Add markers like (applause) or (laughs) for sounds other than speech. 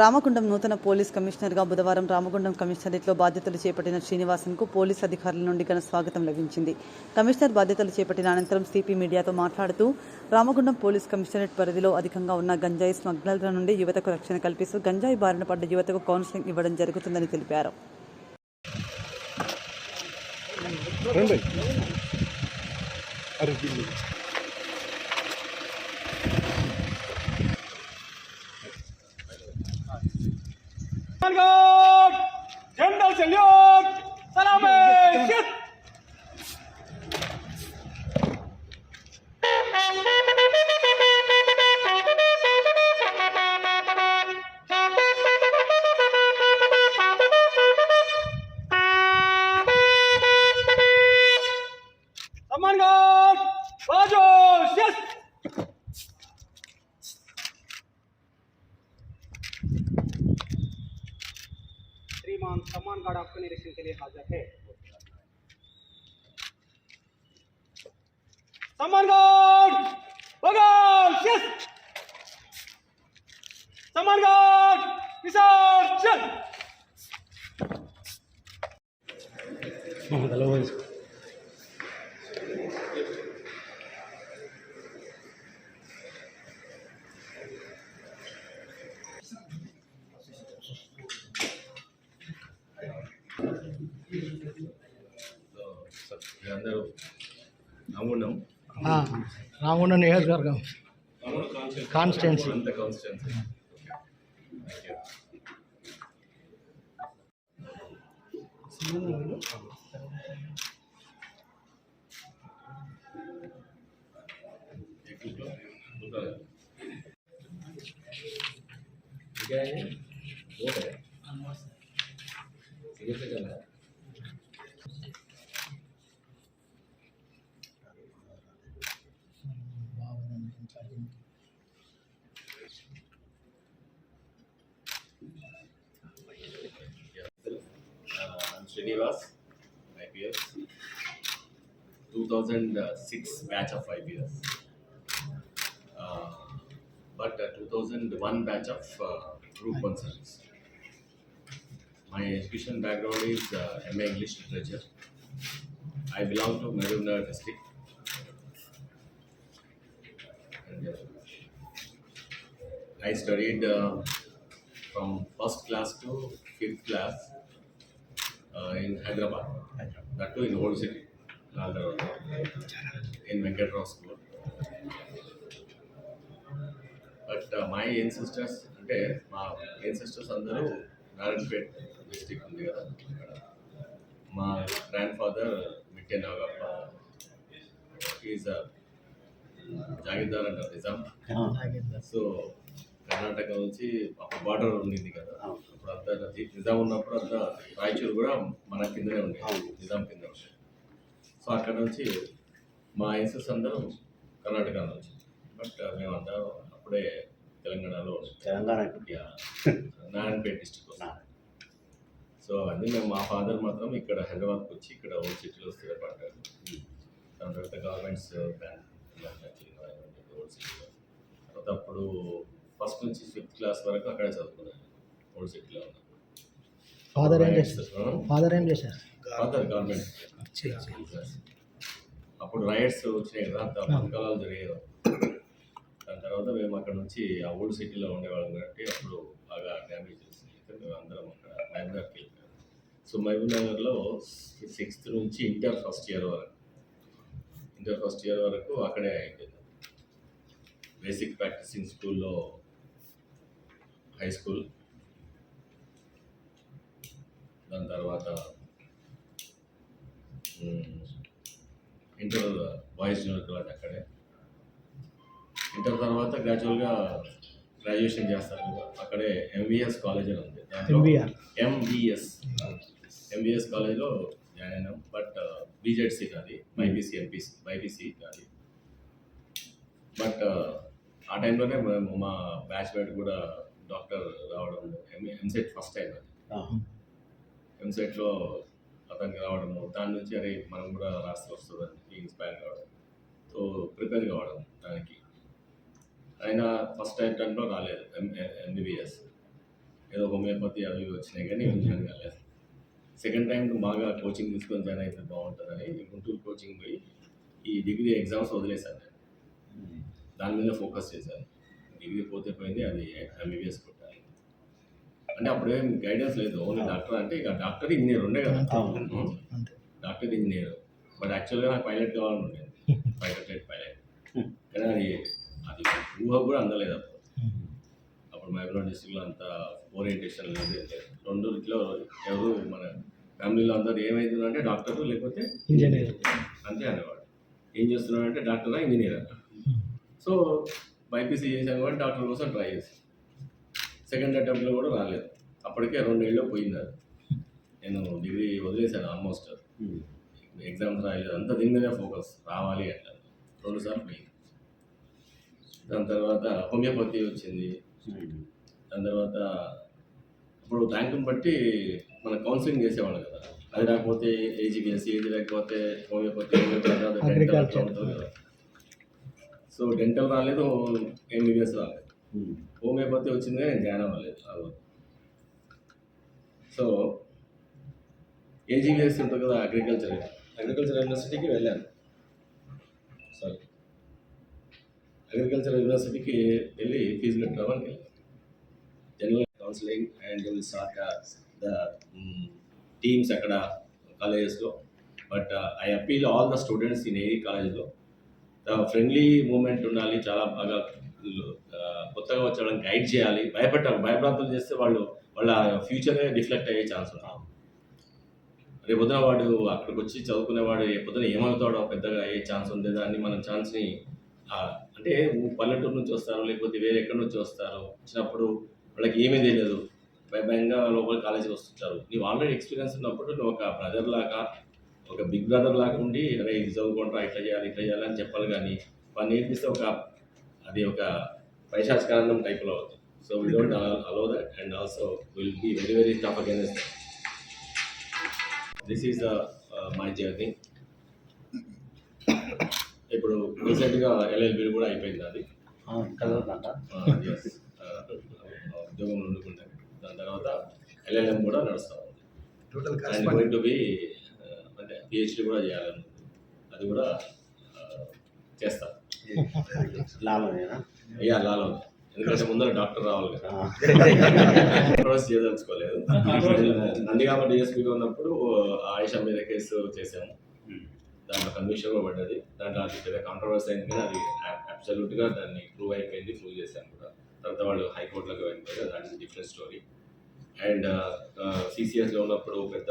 రామగుండం నూతన పోలీస్ కమిషనర్గా బుధవారం రామగుండం కమిషనరేట్లో బాధ్యతలు చేపట్టిన శ్రీనివాసన్కు పోలీస్ అధికారుల నుండి ఘన స్వాగతం లభించింది. కమిషనర్ బాధ్యతలు చేపట్టిన అనంతరం సిపి మీడియాతో మాట్లాడుతూ రామగుండం పోలీస్ కమిషనరేట్ పరిధిలో అధికంగా ఉన్న గంజాయి స్మగ్లర్ల నుండి యువతకు రక్షణ కల్పిస్తూ గంజాయి బారిన పడ్డ యువతకు కౌన్సిలింగ్ ఇవ్వడం జరుగుతుందని తెలిపారు. అరే Toàn cầu, trận. मान, समान गार्ड आपके निरीक्षण के लिए हाजिर है। समान गार्ड बगाल यस गार्ड विशाल चल! हेलो రామగుండ నియోజకవర్గం. కాన్స్టిట్యున్సీ. అంత constituency. Srinivas, IPS. 2006 batch of IPS. Uh, but uh, 2001 batch of uh, group. My education background is uh, MA English Literature. I belong to Maruna district. And, uh, I studied uh, from first class to fifth class in Hyderabad. That too in old city, Nalda Road, in Venkatrao School. But my ancestors అంటే మా ancestors అందరూ Narayanpet district ఉంది కదా. మా grandfather Mitte Nagappa. Is జాగీర్దార్ అంటారు Nizam? So Karnataka నుంచి border ఉండింది కదా. అప్పుడు అంతా నజీ- ఉన్నప్పుడు అంతా రాయచూరు కూడా మన కిందనే ఉంది నిజాం కింద సో అక్కడ నుంచి మా ఎన్సెస్ అందరూ కర్ణాటక నుంచి. బట్ మేమంతా అప్పుడే తెలంగాణలో. తెలంగాణ నారాయణపేట డిస్టిక్ సో అన్నీ మేము మా ఫాదర్ మాత్రం ఇక్కడ హైదరాబాద్కి వచ్చి ఇక్కడ ఓల్డ్ సిటీలో స్థిరపడ్డారు. దాని తర్వాత గవర్నమెంట్స్ బ్యాంక్ ఓల్డ్ సిటీలో. తర్వాత అప్పుడు ఫస్ట్ నుంచి ఫిఫ్త్ క్లాస్ వరకు అక్కడే చదువుకున్నాను. ఓల్డ్ సిటీలో ఉన్నాను ఫాదర్ ఏం చేశారు? ఫాదర్ ఏం చేశారు? ఫాదర్ గవర్నమెంట్ అప్పుడు రైడ్స్ వచ్చినాయి కదా అంత జరిగేది దాని తర్వాత మేము అక్కడ నుంచి ఆ ఓల్డ్ సిటీలో ఉండేవాళ్ళం కాబట్టి అప్పుడు బాగా డ్యామేజ్ చేసింది. అయితే మేము అందరం అక్కడ మహబూబ్నగర్కి వెళ్ళిపోయాం. సో మహబూబ్ నగర్లో సిక్స్త్ నుంచి ఇంటర్ ఫస్ట్ ఇయర్ వరకు. ఇంటర్ ఫస్ట్ ఇయర్ వరకు అక్కడే అయిపోయింది. బేసిక్ ప్రాక్టీసింగ్ స్కూల్లో హై స్కూల్ దాని తర్వాత ఇంటర్ బాయ్స్ జూనియర్ కాలేజ్ అక్కడే. ఇంటర్ తర్వాత గ్రాడ్యువల్గా గ్రాడ్యుయేషన్ చేస్తారు కదా అక్కడే ఎంవిఎస్ కాలేజ్ అని ఉంది. ఎంబీఆర్ ఎంవిఎస్ ఎంవిఎస్ కాలేజ్లో జాయిన్ అయినాం. బట్ బీజెడ్సీ కాదు బైపీసీ ఎంపీసీ బైపీసీ కాదు. బట్ ఆ టైంలోనే మేము మా బ్యాచ్ మేట్ కూడా డాక్టర్ రావడం ఎంసెట్ ఫస్ట్ టైం అది. ఎంసెట్లో అతనికి రావడము దాని నుంచి అరే మనం కూడా రాస్తే వస్తుందని ఇన్స్పైర్ కావడం. సో ప్రిపేర్ కావడం దానికి. ఆయన ఫస్ట్ అటెంప్ట్లో రాలేదు ఎంబీబీఎస్ ఏదో హోమియోపతి అవి వచ్చినాయి కానీ జాయిన్ కాలేదు. సెకండ్ టైం బాగా కోచింగ్ తీసుకొని జాయిన్ అయితే బాగుంటుందని గుంటూరు కోచింగ్ పోయి ఈ డిగ్రీ ఎగ్జామ్స్ వదిలేశాను నేను. దాని మీద ఫోకస్ చేశాను. డిగ్రీ పోతే పోయింది అది ఎంబీబీఎస్ కొట్టాలి. అంటే అప్పుడేం గైడెన్స్ లేదు. ఓన్లీ డాక్టర్ అంటే ఇక డాక్టర్ ఇంజనీర్ ఉండే కదా. Doctor engineer. బట్ యాక్చువల్గా నాకు పైలట్ కావాలని ఉండేది పైలట్ పైలట్ కానీ అది అది ఊహ కూడా అందలేదు అప్పుడు. అప్పుడు మహబూబ్నగర్ డిస్టిక్లో అంత ఓరియంటేషన్ లేదు. ఏం. రెండులో ఎవరు మన ఫ్యామిలీలో అందరూ ఏమైతుందంటే డాక్టర్ లేకపోతే ఇంజనీర్. అంతే అనేవాడు. ఏం చేస్తున్నాడు అంటే డాక్టరా ఇంజనీర్ సో బైపీసీ చేశాను కూడా డాక్టర్ కోసం ట్రై చేశాను సెకండ్ అటెంప్ట్లో కూడా రాలేదు. అప్పటికే రెండేళ్ళు పోయింది అది. నేను డిగ్రీ వదిలేశాను ఆల్మోస్ట్ ఎగ్జామ్స్ రాయలేదు. అంత దీని మీదే ఫోకస్. రావాలి అట్లా రెండు సార్లు పోయింది. దాని తర్వాత హోమియోపతి వచ్చింది. దాని తర్వాత ఇప్పుడు ర్యాంకుని బట్టి మన కౌన్సిలింగ్ చేసేవాళ్ళు కదా. అది రాకపోతే ఏజీబీఎస్సీ ఏది లేకపోతే హోమియోపతి హోమియోపతి తర్వాత dental అట్లా Agriculture. ఉంటుంది కదా సో డెంటల్ రాలేదు ఎంబీబీఎస్ రాలేదు. హోమియోపతి వచ్చింది కానీ నేను జాయిన్ అవ్వలేదు ఆ రోజు. సో ఏజీబీఎస్ ఉంటుంది కదా అగ్రికల్చర్ అగ్రికల్చర్ యూనివర్సిటీకి వెళ్ళాను. సారీ అగ్రికల్చర్ యూనివర్సిటీకి వెళ్ళి ఫీజు కట్టడానికి వెళ్ళాను. General counselling and will start the teams అక్కడ కాలేజెస్లో but I appeal all the students in every కాలేజ్లో ద ఫ్రెండ్లీ మూమెంట్ ఉండాలి చాలా బాగా కొత్తగా వచ్చే వాళ్ళని గైడ్ చేయాలి. భయపెట్టాలి భయప్రాంతం చేస్తే వాళ్ళు వాళ్ళ ఫ్యూచరే డిఫ్లెక్ట్ అయ్యే ఛాన్స్ ఉంది. రేపు పొద్దున వాడు అక్కడికి వచ్చి చదువుకునేవాడు రేపు పొద్దున ఏమవుతాడో పెద్దగా అయ్యే ఛాన్స్ ఉంది దాన్ని మనం ఛాన్స్ని అంటే పల్లెటూరు నుంచి వస్తారు లేకపోతే వేరే ఎక్కడి నుంచి వస్తారు వచ్చినప్పుడు వాళ్ళకి ఏమీ తెలియదు. భయ భయంగా లోపల కాలేజీకి వస్తుంటారు. నీవు ఆల్రెడీ ఎక్స్పీరియన్స్ ఉన్నప్పుడు నువ్వు ఒక బ్రదర్ లాగా ఒక బిగ్ బ్రదర్ లాగా ఉండి అరే ఇది చదువుకుంటా ఇట్లా చేయాలి ఇట్లా చేయాలి అని చెప్పాలి కానీ వాళ్ళు నేర్పిస్తే ఒక అది ఒక పైశాచికానందం టైప్లో అవుతుంది so we don't allow that and also will be very very tough against this is my journey ఇప్పుడు రీసెంట్గా ఎల్ఎల్బి కూడా అయిపోయింది అది ఉద్యోగం వండుకుంటాను దాని తర్వాత ఎల్ఎల్ఎం కూడా నడుస్తూ గోయింగ్ టు బి పిహెచ్డి కూడా చేయాలని అది కూడా చేస్తా. అయ్యా లాలో ఎందుకంటే ముందర డాక్టర్ రావాలి కదా. కంట్రోల్స్ (laughs) చేయదలుచుకోలేదు నందిగామ డిఎస్పీగా ఉన్నప్పుడు ఆయుష మీద కేసు చేసాము దాంట్లో కన్విక్షన్ కూడా పడ్డది. దాంట్లో అది పెద్ద కాంట్రవర్సీ అయింది కానీ అది అబ్సల్యూట్గా దాన్ని ప్రూవ్ అయిపోయింది ప్రూవ్ చేశాను కూడా. తర్వాత వాళ్ళు హైకోర్టులోకి వెళ్ళిపోయారు. That is different story. And సిసిఎస్లో ఉన్నప్పుడు పెద్ద